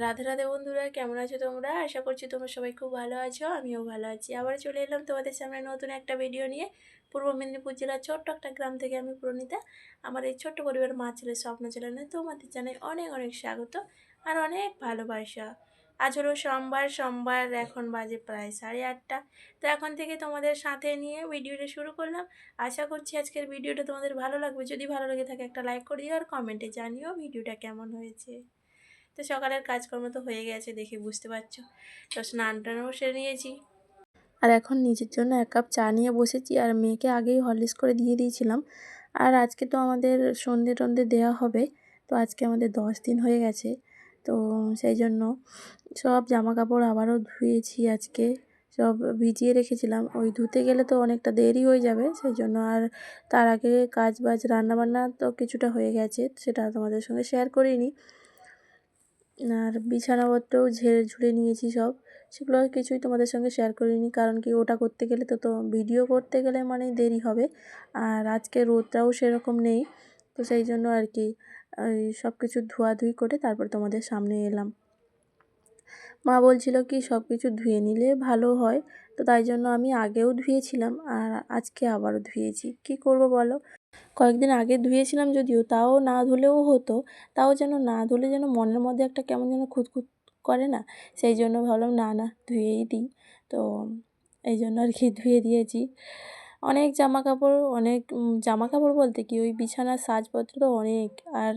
রাধে রাধে বন্ধুরা, কেমন আছো তোমরা? আশা করছি তোমরা সবাই খুব ভালো আছো, আমিও ভালো আছি। আবার চলে এলাম তোমাদের সামনে নতুন একটা ভিডিও নিয়ে। পূর্ব মেদিনীপুর জেলার ছোট্ট একটা গ্রাম থেকে আমি প্রণীতা। আমার এই ছোট্ট পরিবার মা ছেলের স্বপ্ন চ্যানেলে তোমাদের জানাই অনেক অনেক স্বাগত আর অনেক ভালোবাসা। আজ হলো সোমবার সোমবার এখন বাজে প্রায় সাড়ে আটটা। তো এখন থেকে তোমাদের সাথে নিয়ে ভিডিওটা শুরু করলাম। আশা করছি আজকের ভিডিওটা তোমাদের ভালো লাগবে। যদি ভালো লেগে থাকে একটা লাইক করে দিও আর কমেন্টে জানিও ভিডিওটা কেমন হয়েছে। তো সকালের কাজকর্ম তো হয়ে গেছে, দেখে বুঝতে পারছ। তো স্নান টানও সেরে নিয়েছি। আর এখন নিজের জন্য এক কাপ চা নিয়ে বসেছি, আর মেয়েকে আগেই হরলিক্স করে দিয়ে দিয়েছিলাম। আর আজকে তো আমাদের সন্ধে টন্ধে দেওয়া হবে, তো আজকে আমাদের দশ দিন হয়ে গেছে। তো সেই জন্য সব জামা কাপড় আবারও ধুয়েছি আজকে, সব ভিজিয়ে রেখেছিলাম। ওই ধুতে গেলে তো অনেকটা দেরি হয়ে যাবে, সেই জন্য আর তার আগে কাজ বাজ, রান্নাবান্না তো কিছুটা হয়ে গেছে, সেটা তোমাদের সঙ্গে শেয়ার করিনি। আর বিছানাপত্রও ঝেড়ে ঝুড়ে নিয়েছি সব। সেগুলো কিছুই তোমাদের সঙ্গে শেয়ার করিনি, কারণ কি ওটা করতে গেলে তো তো ভিডিও করতে গেলে মানে দেরি হবে। আর আজকে রোদটাও সেরকম নেই, তো সেই জন্য আর কি সব কিছু ধোয়াধুয়ি করে তারপর তোমাদের সামনে এলাম। মা বলছিল কি সব কিছু ধুয়ে নিলে ভালো হয়, তো তাই জন্য আমি আগেও ধুয়েছিলাম, আর আজকে আবারও ধুয়েছি। কি করব বলো? কয়েকদিন আগে ধুয়েছিলাম যদিও তাও না ধুলেও হতো, তাও যেন না ধুলে যেন মনের মধ্যে একটা কেমন যেন খুঁতখুত করে না, সেই জন্য ভাবলাম না না ধুয়েই দিই। তো এই জন্য আর কি ধুয়ে দিয়েছি। অনেক জামা কাপড় অনেক জামা কাপড় বলতে কি ওই বিছানার সাজপত্র তো অনেক, আর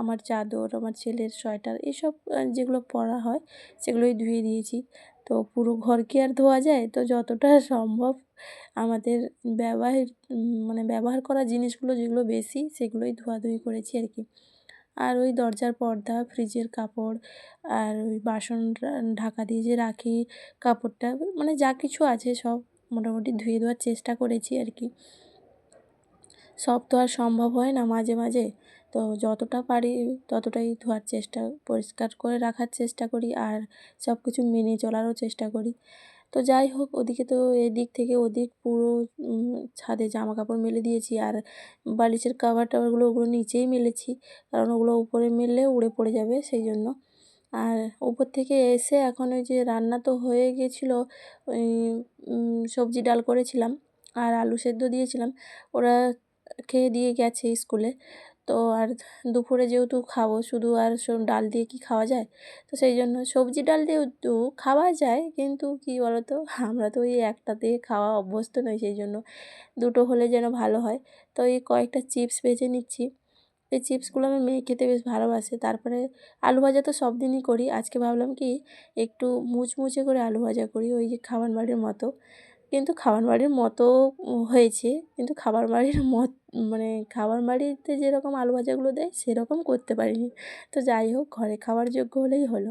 আমার চাদর, আমার ছেলের সোয়েটার এসব যেগুলো পরা হয় সেগুলোই ধুয়ে দিয়েছি। তো পুরো ঘর কি আর ধোয়া যায়? তো যতটা সম্ভব আমাদের ব্যবহার মানে ব্যবহার করা জিনিসগুলো যেগুলো বেশি, সেগুলোই ধোয়াধুয়ি করেছি আর কি। আর ওই দরজার পর্দা, ফ্রিজের কাপড়, আর ওই বাসন ঢাকা দিয়ে যে রাখি, কাপড়টা মানে যা কিছু আছে সব মোটামুটি ধুয়ে দেওয়ার চেষ্টা করেছি আর কি। সব তো আর সম্ভব হয় না মাঝে মাঝে। তো যতটা পারি ততটাই ধোয়ার চেষ্টা, পরিষ্কার করে রাখার চেষ্টা করি আর সব কিছু মেনে চলারও চেষ্টা করি। তো যাই হোক, ওদিকে তো এদিক থেকে ওদিক পুরো ছাদে জামা কাপড় মেলে দিয়েছি আর বালিশের কাভার টাভারগুলো ওগুলো নিচেই মেলেছি। কারণ ওগুলো উপরে মেললে উড়ে পড়ে যাবে সেই জন্য আর উপর থেকে এসে এখন ওই যে রান্না তো হয়ে গেছিল, ওই সবজি ডাল করেছিলাম আর আলু সেদ্ধ দিয়েছিলাম। ওরা খেয়ে দিয়ে গেছে স্কুলে। তো আর দুপুরে যেহেতু খাব, শুধু আর সব ডাল দিয়ে কি খাওয়া যায়? তো সেই জন্য সবজি ডাল দিয়েও তো খাওয়া যায়, কিন্তু কি বলো তো আমরা তো ওই একটাতে খাওয়া অভ্যস্ত নই, সেই জন্য দুটো হলে যেন ভালো হয়। তো এই কয়েকটা চিপস বেছে নিচ্ছি। এই চিপসগুলো আমার মেয়ে খেতে বেশ ভালোবাসে। তারপরে আলু ভাজা তো সব দিনই করি। আজকে ভাবলাম কি একটু মুচমুচে করে আলু ভাজা করি, ওই যে খাবার বাড়ির মতো। কিন্তু খাবার বাড়ির মতো হয়েছে, কিন্তু খাবার বাড়ির মত মানে খাবার বাড়িতে যেরকম আলু ভাজাগুলো দেয় সেরকম করতে পারিনি। তো যাই হোক ঘরে খাওয়ার যোগ্য হলেই হলো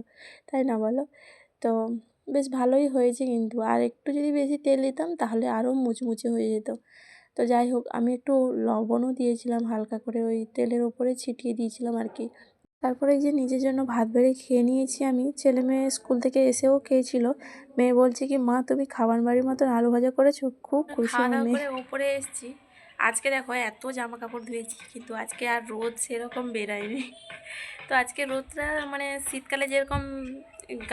তাই না বলো? তো বেশ ভালোই হয়েছে কিন্তু। আর একটু যদি বেশি তেল দিতাম তাহলে আরও মুচমুচে হয়ে যেত। তো যাই হোক আমি একটু লবণও দিয়েছিলাম হালকা করে ওই তেলের ওপরে ছিটিয়ে দিয়েছিলাম আর কি। তারপরে যে নিজের জন্য ভাত বেড়ে খেয়ে নিয়েছি আমি ছেলে মেয়ে স্কুল থেকে এসেও খেয়েছিল। মেয়ে বলছে কি মা তুমি খাবার বাড়ির মতন আলু ভাজা করেছ? খুব খুশি আমি উপরে এসেছি। আজকে দেখো এত জামা কাপড় ধুয়েছি, কিন্তু আজকে আর রোদ সেরকম বেরায়নি। তো আজকে রোদটা মানে শীতকালে যেরকম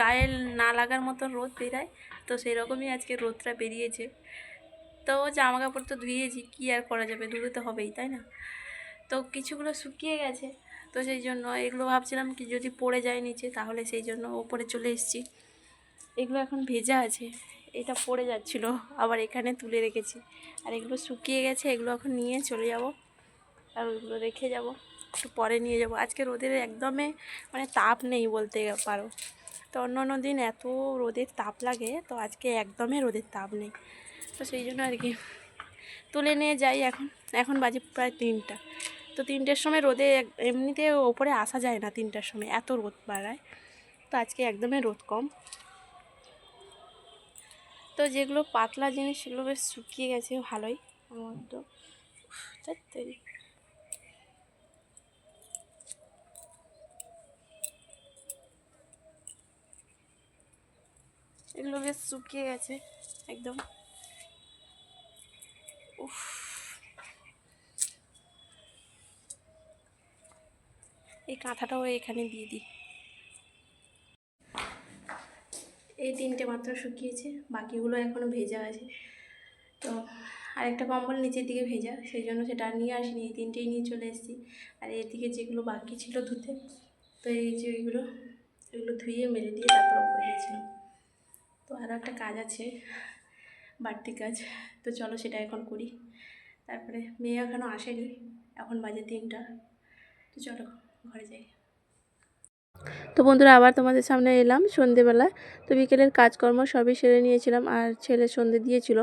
গায়ে না লাগার মতো রোদ বেরায়, তো সেরকমই আজকে রোদটা বেরিয়েছে। তো জামা কাপড় তো ধুয়েছি, কী আর করা যাবে? ধুতে তো হবেই, তাই না? তো কিছুগুলো শুকিয়ে গেছে, তো সেই জন্য এগুলো ভাবছিলাম কি যদি পড়ে যায় নিচে, তাহলে সেই জন্য ওপরে চলে এসেছি। এগুলো এখন ভেজা আছে। এটা পড়ে যাচ্ছিল, আবার এখানে তুলে রেখেছি। আর এগুলো শুকিয়ে গেছে, এগুলো এখন নিয়ে চলে যাব। আর ওইগুলো রেখে যাব, একটু পরে নিয়ে যাব। আজকে রোদের একদমই মানে তাপ নেই বলতে পারো। তো অন্য অন্য দিন এত রোদের তাপ লাগে, তো আজকে একদমই রোদের তাপ নেই। তো সেই জন্য আর কি তুলে নিয়ে যাই এখন। এখন বাজে প্রায় তিনটা। তো তিনটের সময় রোদে এমনিতে ওপরে আসা যায় না তিনটার সময়, এত রোদ বাড়ায়। তো আজকে একদমই রোদ কম। তো যেগুলো পাতলা জিনিস সেগুলো বেশ শুকিয়ে গেছে, ভালোই আমার তো এগুলো বেশ শুকিয়ে গেছে, একদম। উফ। এই কাঁথাটাও এখানে দিয়ে দিই। এই তিনটে মাত্র শুকিয়েছে, বাকিগুলো এখনও ভেজা আছে। তো আরেকটা কম্বল নিচের দিকে ভেজা, সেই জন্য সেটা নিয়ে আসিনি, এই তিনটেই নিয়ে চলে এসেছি। আর এদিকে যেগুলো বাকি ছিল ধুতে, তো এই যে ওইগুলো এগুলো ধুয়ে মেরে দিয়ে তারপর উপরে গেছিলাম তো আরও একটা কাজ আছে, বাড়তি কাজ, তো চলো সেটা এখন করি। তারপরে মেয়ে এখনও আসেনি, এখন বাজে তিনটা, তো চলো ঘরে যাই। তো বন্ধুরা, আবার তোমাদের সামনে এলাম সন্ধেবেলা তো বিকেলের কাজকর্ম সবই সেরে নিয়েছিলাম আর ছেলে সন্ধে দিয়েছিল।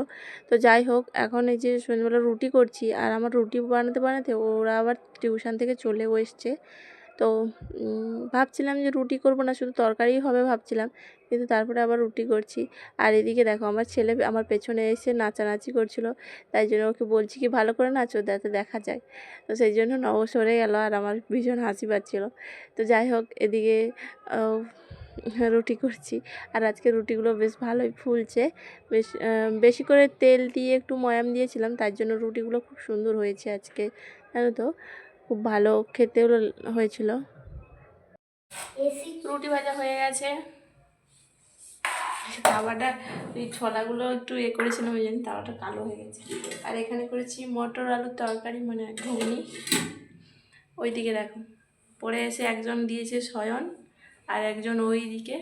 তো যাই হোক, এখন এই যে সন্ধেবেলা রুটি করছি আর আমার রুটি বানাতে বানাতে ওরা আবার টিউশন থেকে চলেও এসছে। তো ভাবছিলাম যে রুটি করব না, শুধু তরকারিই হবে ভাবছিলাম। কিন্তু তারপরে আবার রুটি করছি। আর এদিকে দেখো, আমার ছেলে আমার পেছনে এসে নাচানাচি করছিল। তাই জন্য ওকে বলছি কি, ভালো করে নাচো, যাতে দেখা যায়। তো সেই জন্য না, ও সরে গেল আর আমার ভীষণ হাসি পাচ্ছিল। তো যাই হোক, এদিকে রুটি করছি। আর আজকে রুটিগুলো বেশ ভালোই ফুলছে। বেশ বেশি করে তেল দিয়ে একটু ময়াম দিয়েছিলাম, তার জন্য রুটিগুলো খুব সুন্দর হয়েছে আজকে, জানো তো? খুব ভালো খেতেও হয়েছিল। রুটি ভাজা হয়ে গেছে। তাওয়াটা, এই ছোলাগুলো একটু এ করেছিলাম, ওই জন্য তাওয়াটা কালো হয়ে গেছে। আর এখানে করেছি মটর আলুর তরকারি মানে ঘুগনি। ওইদিকে দেখো, পরে এসে একজন দিয়েছে শয়ন আর একজন ওই দিকে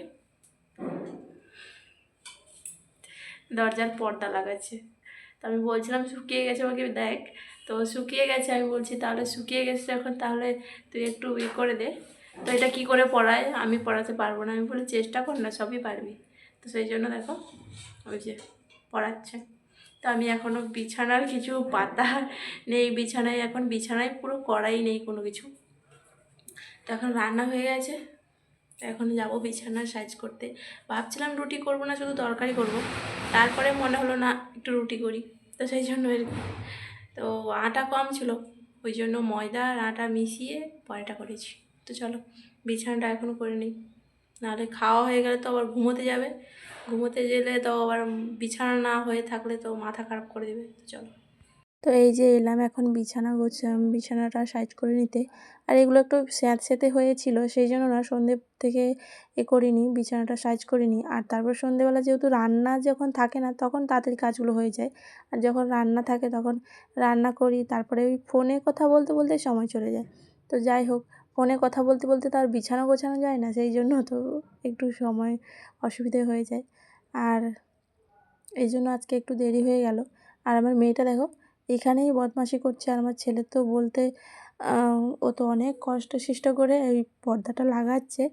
দরজার পর্দা লাগাচ্ছে। তো আমি বলছিলাম, শুকিয়ে গেছে, আমাকে দেখ। তো শুকিয়ে গেছে, আমি বলছি, তাহলে শুকিয়ে গেছে এখন, তাহলে তুই একটু ই করে দে। তো এটা কি করে পড়ায়? আমি পড়াতে পারব না। আমি বলি, চেষ্টা কর না, সবই পারবি। তো সেই জন্য দেখো, ওই যে পড়াচ্ছে। তো আমি এখনও বিছানার কিছু পাতা নেই, বিছানায় এখন, বিছানায় পুরো করাই নেই কোনো কিছু। তো এখন রান্না হয়ে গেছে। তো এখন যাব বিছানার সাইজ করতে। ভাবছিলাম রুটি করব না, শুধু তরকারি করব। তারপরে মনে হলো, না, একটু রুটি করি। তো সেই জন্য। তো আটা কম ছিল, ওই জন্য ময়দা আর আটা মিশিয়ে পরেটা করেছি। তো চলো, বিছানাটা এখনও করে নিই। নাহলে খাওয়া হয়ে গেলে তো আবার ঘুমোতে যাবে। ঘুমোতে গেলে তো আবার বিছানা না হয়ে থাকলে তো মাথা খারাপ করে দেবে। তো চলো। তো এই যে এলাম এখন বিছানা গোছাম, বিছানাটা সাইজ করে নিতে। আর এগুলো একটু স্যাঁতস্যাঁতে হয়েছিল, সেই জন্য না সন্ধে থেকে এ করিনি, বিছানাটা সাইজ করিনি। আর তারপর সন্ধেবেলা যেহেতু রান্না যখন থাকে না, তখন তাড়াতাড়ি কাজগুলো হয়ে যায়। আর যখন রান্না থাকে তখন রান্না করি, তারপরে ওই ফোনে কথা বলতে বলতে সময় চলে যায়। তো যাই হোক, ফোনে কথা বলতে বলতে তো আর বিছানা গোছানো যায় না, সেই জন্য তো একটু সময় অসুবিধে হয়ে যায়। আর এই জন্য আজকে একটু দেরি হয়ে গেল। আর আমার মেয়েটা দেখো এখানেই বদমাশি করছে। আর আমার ছেলে তো বলতে ও তো অনেক কষ্ট সৃষ্ট করে এই পর্দাটা লাগাচ্ছে।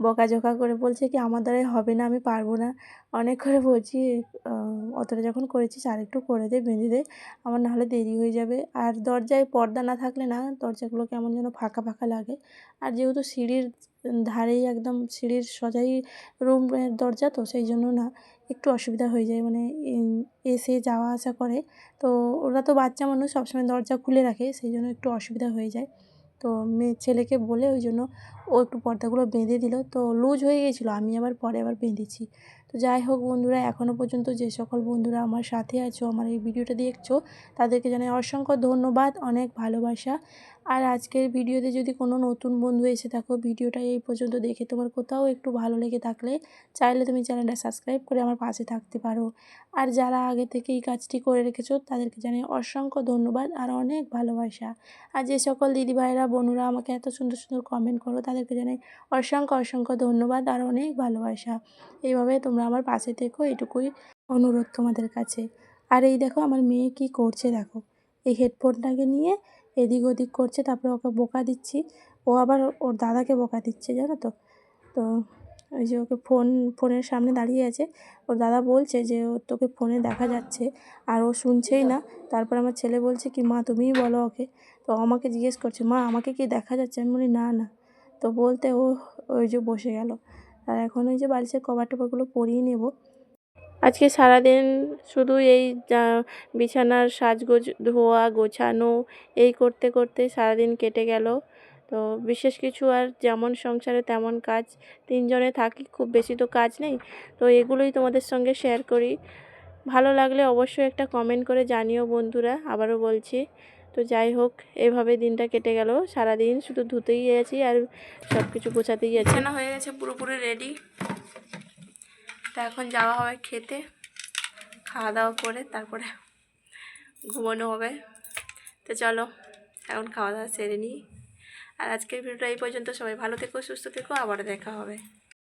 বকাঝকা করে বলছে কি, আমার দ্বারাই হবে না, আমি পারব না। অনেক করে বলছি অতটা যখন করেছিস আর একটু করে দে, বেঁধে দে। আমার নাহলে দেরি হয়ে যাবে। আর দরজায় পর্দা না থাকলে না, দরজাগুলো কেমন যেন ফাঁকা ফাঁকা লাগে। আর যেহেতু সিঁড়ির ধারেই একদম সিঁড়ির সোজাই রুমের দরজা তো, সেই জন্য না। একটু অসুবিধা হয়ে যায় মানে এসে যাওয়া আসা করে। তো ওরা তো বাচ্চা মানুষ, সবসময় দরজা খুলে রাখে, সেই জন্য একটু অসুবিধা হয়ে যায়। তো মেয়ে ছেলেকে বলে ওই জন্য ও একটু পর্দাগুলো বেঁধে দিল। তো লুজ হয়ে গেছিল আমি আবার পরে আবার বেঁধেছি। তো যাই হোক বন্ধুরা এখনও পর্যন্ত যে সকল বন্ধুরা আমার সাথে আছো, আমার এই ভিডিওটা দেখছ, তাদেরকে জানাই অসংখ্য ধন্যবাদ, অনেক ভালোবাসা। আর আজকের ভিডিওতে যদি কোনো নতুন বন্ধু এসে থাকো, ভিডিওটা এই পর্যন্ত দেখে তোমার কোথাও একটু ভালো লেগে থাকলে, চাইলে তুমি চ্যানেলটা সাবস্ক্রাইব করে আমার পাশে থাকতে পারো। আর যারা আগে থেকে এই কাজটি করে রেখেছো, তাদেরকে জানাই অসংখ্য ধন্যবাদ আর অনেক ভালোবাসা। আর যে সকল দিদিভাইরা বোনুরা আমাকে এত সুন্দর সুন্দর কমেন্ট করো, তাদেরকে জানাই অসংখ্য অসংখ্য ধন্যবাদ আর অনেক ভালোবাসা। এইভাবে তোমরা আমার পাশে থেকো, এটুকুই অনুরোধ তোমাদের কাছে। আর এই দেখো আমার মেয়ে কি করছে দেখো। এই হেডফোনটাকে নিয়ে এদিক ওদিক করছে, তারপরে ওকে বোকা দিচ্ছি। ও আবার ওর দাদাকে বোকা দিচ্ছে, জানো তো? তো ওই যে ওকে ফোন ফোনের সামনে দাঁড়িয়ে আছে। ওর দাদা বলছে যে, ও তোকে ফোনে দেখা যাচ্ছে, আর ও শুনছেই না। তারপর আমার ছেলে বলছে কি, মা, তুমিই বলো ওকে। তো আমাকে জিজ্ঞেস করছে, মা, আমাকে কি দেখা যাচ্ছে? আমি বলি, না না। তো বলতে ও ওই যে বসে গেল। আর এখন ওই যে বালিশের কভার টভারগুলো পরিয়ে নেব। আজকে সারাদিন শুধু এই বিছানার সাজগোজ, ধোয়া, গোছানো, এই করতে করতে সারাদিন কেটে গেল। তো বিশেষ কিছু আর যেমন সংসারে তেমন কাজ, তিনজনে থাকি, খুব বেশি তো কাজ নেই। তো এগুলোই তোমাদের সঙ্গে শেয়ার করি। ভালো লাগলে অবশ্যই একটা কমেন্ট করে জানিও বন্ধুরা, আবারও বলছি। তো যাই হোক, এভাবে দিনটা কেটে গেল। সারাদিন শুধু ধুতেই আছি আর সব কিছু গোছাতেই আছি না হয়ে গেছে পুরোপুরি রেডি তা এখন যাওয়া হবে খেতে। খাওয়া দাওয়া করে তারপরে ঘুমানো হবে। তো চলো, এখন খাওয়া দাওয়া সেরে নিই। আর আজকের ভিডিওটা এই পর্যন্ত। সবাই ভালো থেকো, সুস্থ থেকো। আবার দেখা হবে।